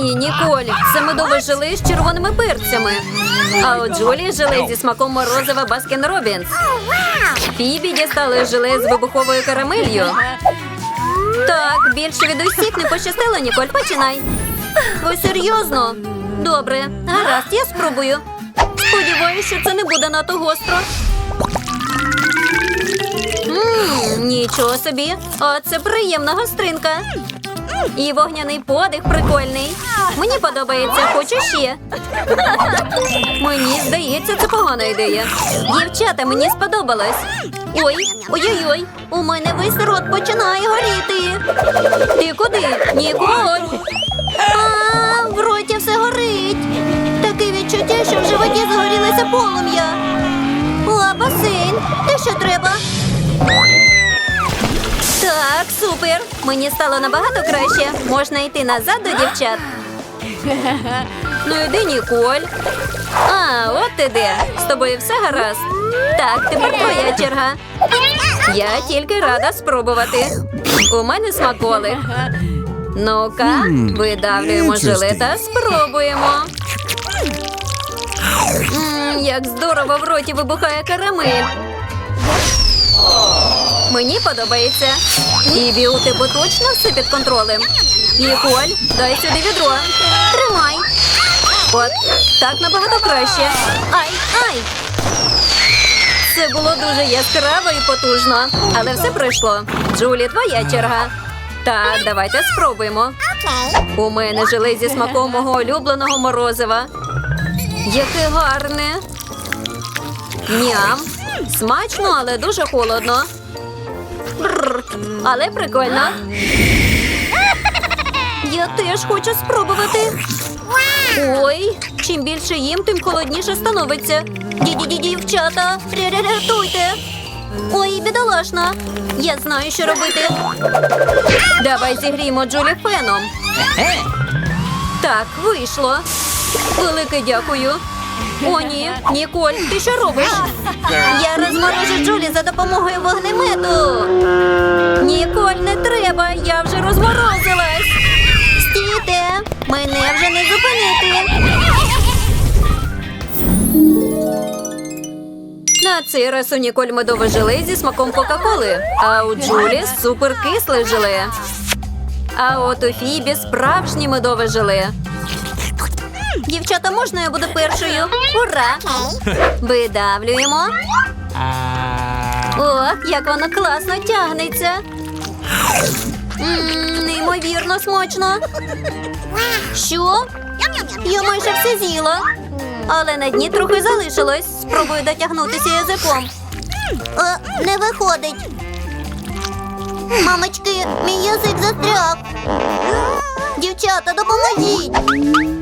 ні, Ніколь, це медове желе з червоними перцями. А от Джулі желе зі смаком морозива Баскін Робінс. Фібі дістали желе з вибуховою карамелью. Так, більше від усіх не пощастило, Ніколь, починай. Ви серйозно? Добре, гаразд, я спробую. Сподіваюся, що це не буде надто гостро. Ммм, нічого собі. А це приємна гостринка. І вогняний подих прикольний. Мені подобається, хочу ще. Мені здається, це погана ідея. Дівчата, мені сподобалось. Ой, ой-ой-ой, у мене весь рот починає горіти. Ти куди? Ніколь. А, в роті все горить. Таке відчуття, що в животі загорілося полум'я. О, басейн. Те, що треба. Так, супер. Мені стало набагато краще. Можна йти назад до дівчат. Ну йди, Ніколь. А, от ти де. З тобою все гаразд. Так, тепер твоя черга. Я тільки рада спробувати. У мене смаколик. Ну-ка, видавлюємо желе та спробуємо. М, як здорово в роті вибухає карамель. Мені подобається. Ібі, у тебе точно все під контролем. Ніколь, дай сюди відро. Тримай. От, так набагато краще. Ай, ай. Це було дуже яскраво і потужно, але все пройшло. Джулі, твоя черга. Так, давайте спробуємо. У мене желе зі смаком мого улюбленого морозива. Яке гарне. Ням. Смачно, але дуже холодно. Але прикольно. Я теж хочу спробувати. Ой, чим більше їм, тим холодніше становиться. Ді-ді-ді, дівчата, рятуйте. Ой, бідолашна. Я знаю, що робити. Давай зігріємо Джулі феном. Так, вийшло. Велике дякую. О, ні, Ніколь, ти що робиш? Я розморожу Джулі за допомогою вогнемету. Ніколь, не треба, я вже розморозилась. Стійте, мене вже не зупинити. На цей раз у Ніколь медове желе зі смаком Кока-Коли, а у Джулі суперкисле желе. А от у Фібі справжнє медове желе. Дівчата, можна я буду першою? Ура! Видавлюємо. О, як воно класно тягнеться. Неймовірно смачно. Що? Я майже все з'їла. Але на дні трохи залишилось. Спробую дотягнутися язиком. Е, не виходить. Мамочки, мій язик застряг. Дівчата, допоможіть.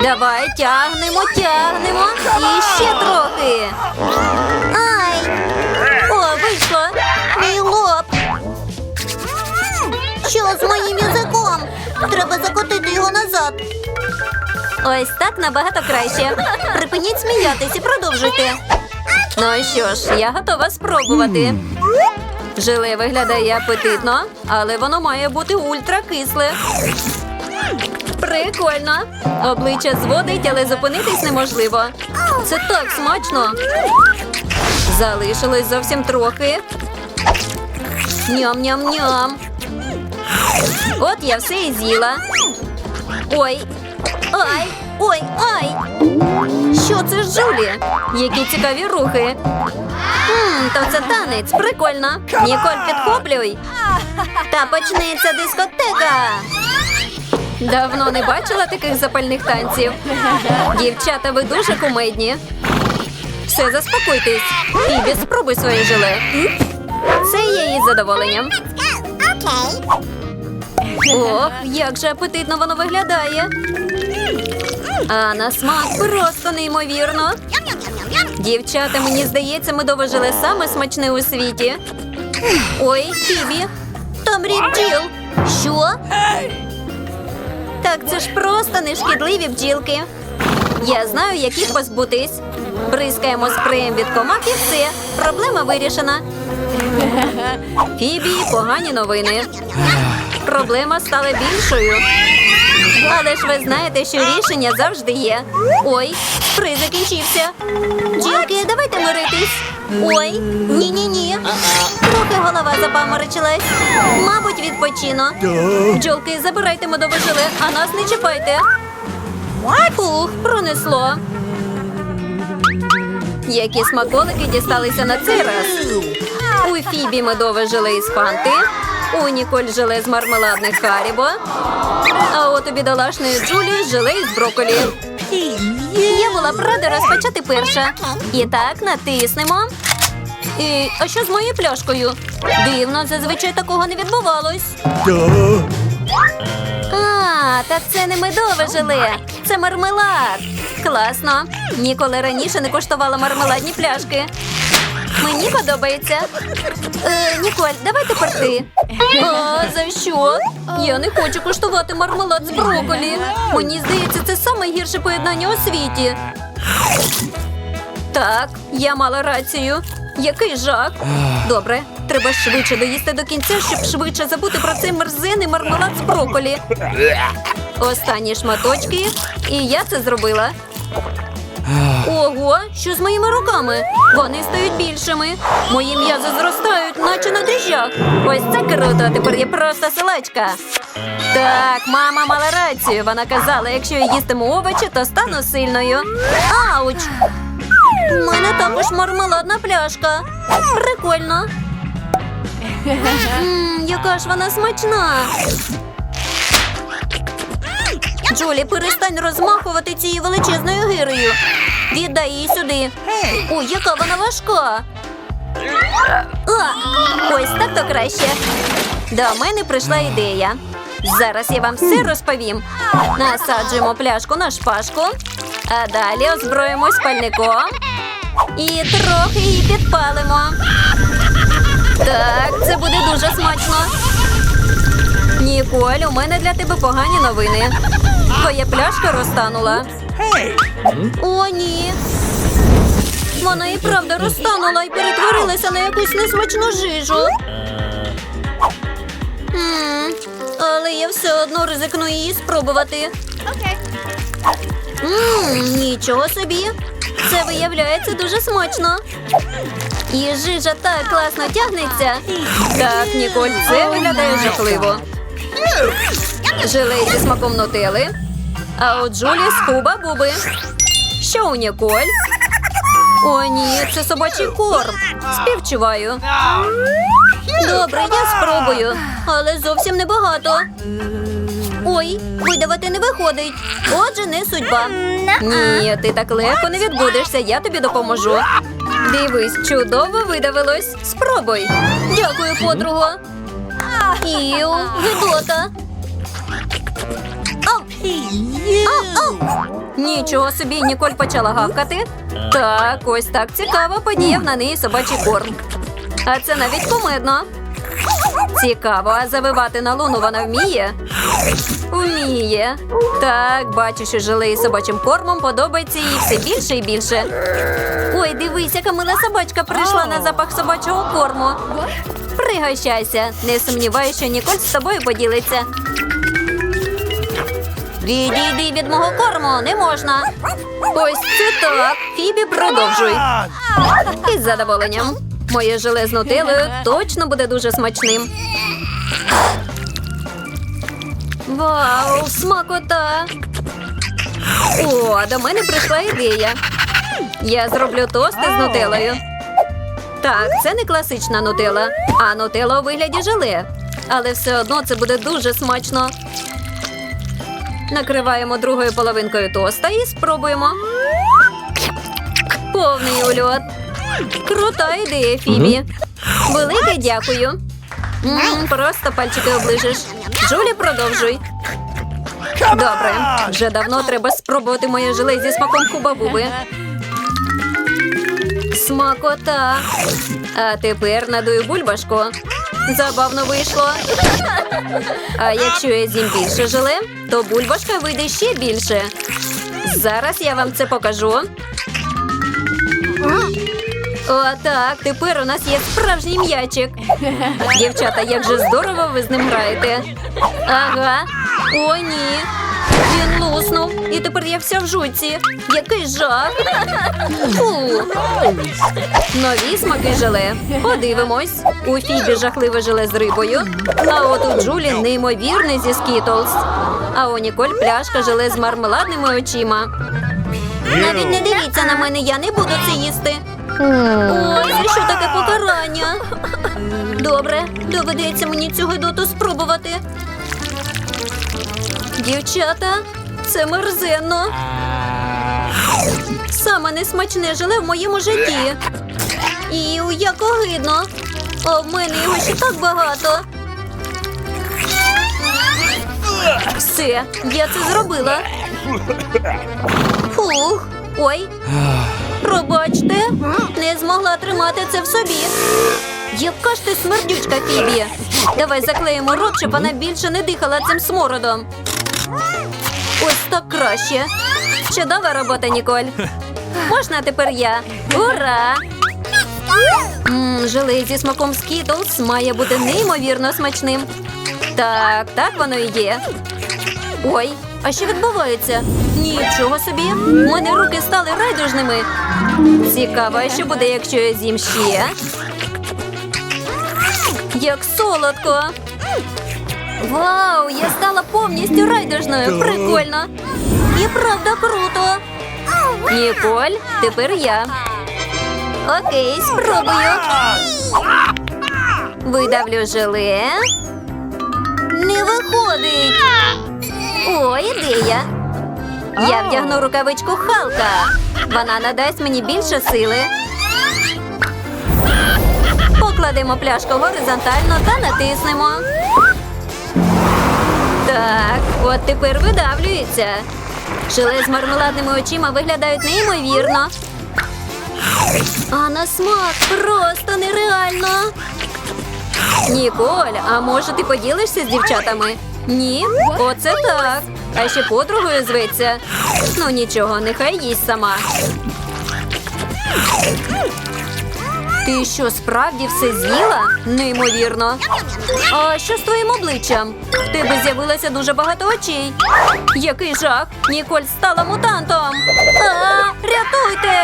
Давай тягнемо, тягнемо. І ще трохи. Ай! О, вийшло. Мій лоб. Що з моїм язиком? Треба закотити його назад. Ось так набагато краще. Припиніть сміятись і продовжуйте. Ну що ж, я готова спробувати. Желе виглядає апетитно, але воно має бути ультракисле. Прикольно. Обличчя зводить, але зупинитись неможливо. Це так смачно. Залишилось зовсім трохи. Ням-ням-ням. От я все і з'їла. Ой. Ай! Ой, ай! Що це ж Джулі? Які цікаві рухи. Хм, то це танець, прикольно. Ніколь, підхоплюй. Та почнеться дискотека. Давно не бачила таких запальних танців. Дівчата, ви дуже кумедні. Все, заспокойтесь. Фібі, спробуй своє желе. Це є із задоволенням. Ох, як же апетитно воно виглядає. А на смак просто неймовірно. Дівчата, мені здається, медове желе саме смачне у світі. Ой, Фібі, там рік. Що? Так це ж просто нешкідливі бджілки. Я знаю, як їх позбутись. Бризкаємо спреєм від комах і все. Проблема вирішена. Фібі, погані новини. Проблема стала більшою. Але ж ви знаєте, що рішення завжди є. Ой, спрей закінчився. Дівки, давайте миритись. Ой, ні-ні-ні. Трохи голова запаморочилась. Мабуть, відпочину. Бджолки, забирайте медове желе, а нас не чіпайте. Фух, пронесло. Які смаколики дісталися на цей раз? У Фібі медове желе із фанти, у Ніколь желе з мармеладних харібо, а от у бідолашної Джулі желе із броколі. Я була б рада розпочати перша. І так, натиснемо. І, а що з моєю пляшкою? Дивно, зазвичай такого не відбувалось. А, так це не медове желе, це мармелад. Класно. Ніколи раніше не коштувала мармеладні пляшки. Мені подобається. Е, Ніколь, давай тепер ти. А, за що? Я не хочу куштувати мармелад з броколі. Мені здається, це саме гірше поєднання у світі. Так, я мала рацію. Який жах. Добре, треба швидше доїсти до кінця, щоб швидше забути про цей мерзений мармелад з броколі. Останні шматочки, і я це зробила. Ого, що з моїми руками? Вони стають більшими. Мої м'язи зростають, наче на дріжджах. Ось це круто, тепер я просто силачка. Так, мама мала рацію. Вона казала, якщо я їстиму овочі, то стану сильною. Ауч! У мене також мармеладна пляшка. Прикольно. Мм, яка ж вона смачна. Джулі, перестань розмахувати цією величезною гирею. Віддай її сюди. Ой, яка вона важка. А, ось так то краще. До мене прийшла ідея. Зараз я вам все розповім. Насаджуємо пляшку на шпажку, а далі озброїмось пальником і трохи її підпалимо. Так, це буде дуже смачно. Ніколь, у мене для тебе погані новини. Твоя пляшка розтанула. О, ні. Вона і правда розтанула і перетворилася на якусь несмачну жижу. М, але я все одно ризикну її спробувати. Мм, нічого собі. Це виявляється дуже смачно. І жижа так класно тягнеться. Так, Ніколь, це виглядає жахливо. Желе зі смаком нутели. А от Джулі з хуба буби. Що у Ніколь? О, ні, це собачий корм. Співчуваю. Добре, я спробую, але зовсім небагато. Ой, видавати не виходить. Отже, не судьба. Ні, ти так легко не відбудешся, я тобі допоможу. Дивись, чудово видавилось. Спробуй. Дякую, подруго. Іу, гидота. Нічого собі, Ніколь почала гавкати. Так, ось так цікаво подіяв на неї собачий корм. А це навіть кумедно. Цікаво, а завивати на луну вона вміє? Вміє. Так, бачу, що желе із собачим кормом подобається їй все більше і більше. Ой, дивись, яка мила собачка прийшла на запах собачого корму. Пригощайся. Не сумніваюся, що Ніколь з тобою поділиться. Відійди від мого корму, не можна. Ось це так. Фібі, продовжуй. Із задоволенням. Моє желе з нутелою точно буде дуже смачним. Вау, смакота! О, до мене прийшла ідея. Я зроблю тости з нутелою. Так, це не класична нутела, а нутела у вигляді желе. Але все одно це буде дуже смачно. Накриваємо другою половинкою тоста і спробуємо. Повний ульот. Крута ідея, Фібі. Велике дякую. М, просто пальчики оближеш. Джулі, продовжуй. Добре, вже давно треба спробувати моє желе зі смаком хуба-буби. Смакота. А тепер надую бульбашку. Забавно вийшло. А якщо я з'їм більше желе, то бульбашка вийде ще більше. Зараз я вам це покажу. О, так, тепер у нас є справжній м'ячик. Дівчата, як же здорово ви з ним граєте. Ага. О, ні. Він луснув, і тепер я вся в жуці. Який жах. Фу. Нові смаки желе. Подивимось. У Фібі жахливе желе з рибою. А от у Джулі неймовірний зі Скітлз. А у Ніколь пляшка желе з мармеладними очима. Навіть не дивіться на мене, я не буду це їсти. Ой, що таке покарання? Добре, доведеться мені цю гидоту спробувати. Дівчата, це мерзенно. Саме несмачне желе в моєму житті. І як огидно. А в мене його ще так багато. Все, я це зробила. Фух. Ой. Пробачте, не змогла тримати це в собі. Яка ж ти смердючка, Фібі? Давай заклеїмо рот, щоб вона більше не дихала цим смородом. Ось так краще. Чудова робота, Ніколь. Можна тепер я. Ура! Мм, желе зі смаком Skittles має бути неймовірно смачним. Так, так воно і є. Ой, а що відбувається? Нічого собі. У мене руки стали райдужними. Цікаво, що буде, якщо я з'їм ще? Як солодко. Вау, я стала повністю райдужною. Прикольно. І правда круто. Ніколь, тепер я. Окей, спробую. Видавлю желе. Не виходить. О, ідея. Я вдягну рукавичку Халка. Вона надасть мені більше сили. Покладемо пляшку горизонтально та натиснемо. Так, от тепер видавлюється. Желе з мармеладними очима виглядають неймовірно. А на смак просто нереально. Ніколь, а може ти поділишся з дівчатами? Ні? Оце так. А ще подругою зветься. Ну нічого, нехай їсть сама. Ти що, справді все з'їла? Неймовірно. А що з твоїм обличчям? В тебе з'явилося дуже багато очей. Який жах! Ніколь стала мутантом. А, рятуйте!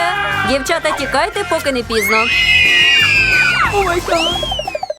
Дівчата, тікайте, поки не пізно. God.